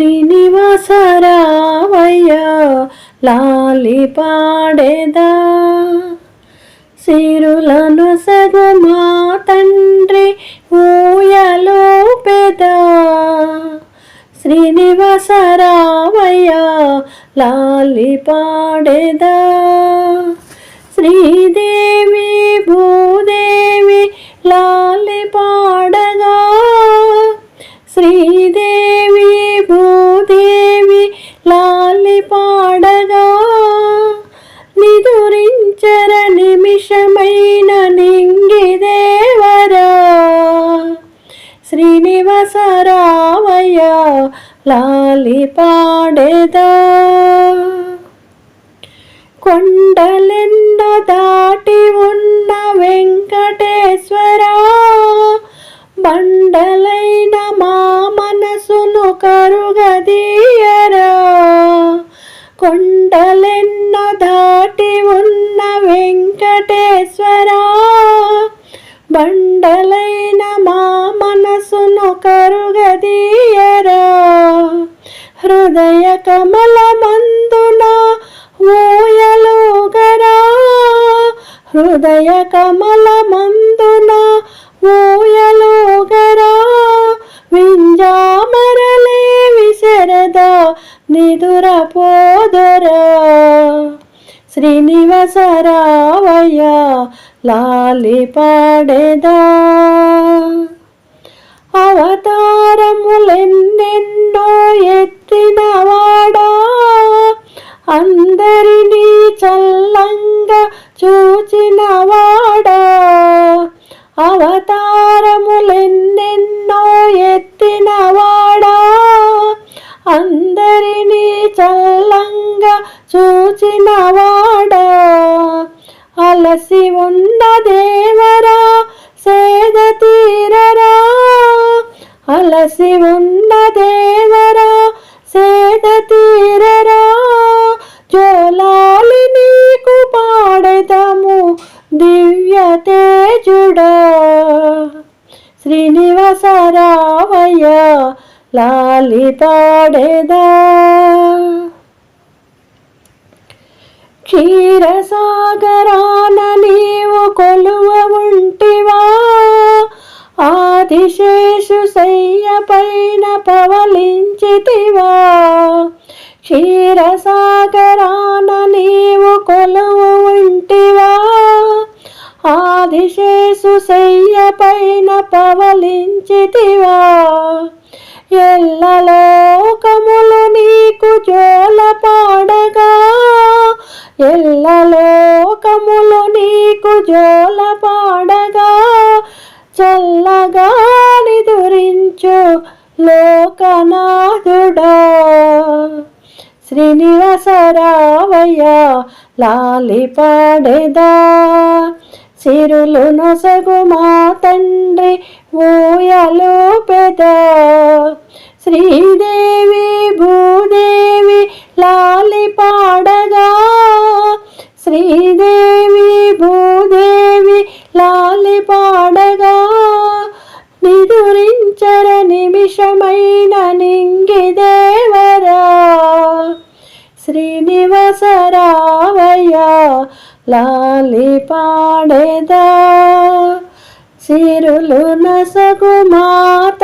శ్రీనివాసరావయ్య లాలి పాడేదా? సిరులను సగు మా తండ్రి ఊయలో పెదా? శ్రీనివాసరావయ్య లాలి పాడేదా? శ్రీదేవి భూదేవి లాలి పాడగా? శ్రీదేవి పాడగా నిదురించర నిమిషమైన నింగిదేవరా శ్రీనివాసరావయ్య లాలి పాడేదా. కొండలెన్నో దాటి ఉన్న వెంకటేశ్వర బండలైన మా మనసును కరుగదీయరా కొండలెన్నో దాటి ఉన్న వెంకటేశ్వర బండలైన మా మనసును కరుగదీయరా. హృదయ కమల మందున ఊయలుగరా హృదయ కమల మందున శ్రీనివాస రావయ్య లాలి పాడేదా. అవతారములెన్నెన్నో ఎత్తినవాడా అందరినీ చల్లంగా చూచినవాడా అవతారం చూచినవాడా అలసి ఉన్న దేవరా సేద తీరరా. అలసి ఉన్న దేవరా సేద తీరరా. జోలాలి నీకు పాడదము దివ్య తేజుడా. శ్రీనివాసరావయ్య లాలి పాడేదా. క్షీరసాగరాన నీవు కొలువ ఉంటివా? ఆదిశేషు శయ్య పైన పవలించితివా? క్షీరసాగరాన నీవు కొలువ ఉంటివా? ఆదిశేషు శయ్య పైన పవలించితివా? ఎల్లలోకములు చల్లగా నిదురించు లోకనాథుడా. శ్రీనివాసరావయ్య లాలి పాడేదా. సిరులు నొసగు మా తండ్రి ఊయలు పెద. శ్రీదేవి భూదేవి లాలి పాడగా. శ్రీదేవి భూదేవి దేశమైన నింగి దేవరా శ్రీనివాస శ్రీనివాసరావయ్య లాలి పాడేదా. సిరులు నసగు మాత